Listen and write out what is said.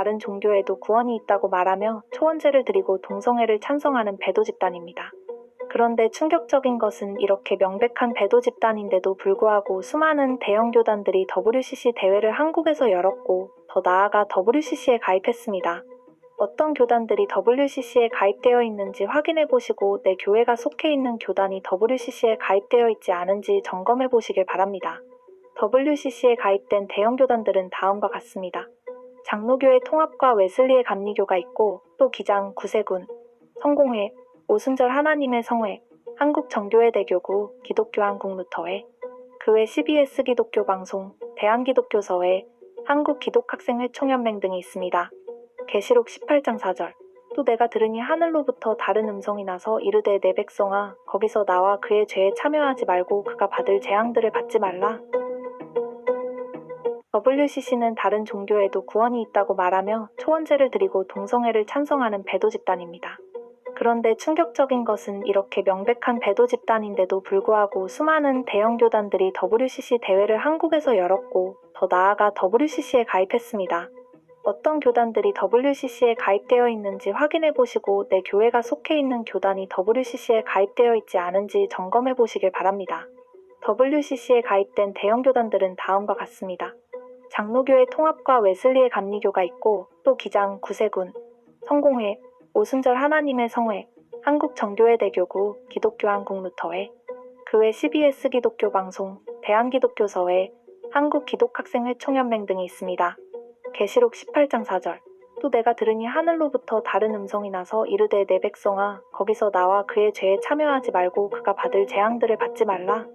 다른 종교에도 구원이 있다고 말하며 초원제를 드리고 동성애를 찬성하는 배도 집단입니다. 그런데 충격적인 것은 이렇게 명백한 배도 집단인데도 불구하고 수많은 대형 교단들이 WCC 대회를 한국에서 열었고 더 나아가 WCC에 가입했습니다. 어떤 교단들이 WCC에 가입되어 있는지 확인해 보시고 내 교회가 속해 있는 교단이 WCC에 가입되어 있지 않은지 점검해 보시길 바랍니다. WCC에 가입된 대형 교단들은 다음과 같습니다. 장로교회 통합과 웨슬리의 감리교가 있고 또 기장 구세군, 성공회, 오순절 하나님의 성회, 한국정교회 대교구, 기독교 한국루터회, 그 외 CBS 기독교 방송, 대한기독교서회, 한국기독학생회 총연맹 등이 있습니다. 계시록 18장 4절 또 내가 들으니 하늘로부터 다른 음성이 나서 이르되 내 백성아 거기서 나와 그의 죄에 참여하지 말고 그가 받을 재앙들을 받지 말라. WCC는 다른 종교에도 구원이 있다고 말하며 초원제를 드리고 동성애를 찬성하는 배도 집단입니다. 그런데 충격적인 것은 이렇게 명백한 배도 집단인데도 불구하고 수많은 대형 교단들이 WCC 대회를 한국에서 열었고 더 나아가 WCC에 가입했습니다. 어떤 교단들이 WCC에 가입되어 있는지 확인해 보시고 내 교회가 속해 있는 교단이 WCC에 가입되어 있지 않은지 점검해 보시길 바랍니다. WCC에 가입된 대형 교단들은 다음과 같습니다. 장로교회 통합과 웨슬리의 감리교가 있고 또 기장 구세군, 성공회, 오순절 하나님의 성회, 한국 정교회 대교구, 기독교 한국 루터회, 그 외 CBS 기독교 방송, 대한기독교서회, 한국 기독학생회 총연맹 등이 있습니다. 계시록 18장 4절 또 내가 들으니 하늘로부터 다른 음성이 나서 이르되 내 백성아 거기서 나와 그의 죄에 참여하지 말고 그가 받을 재앙들을 받지 말라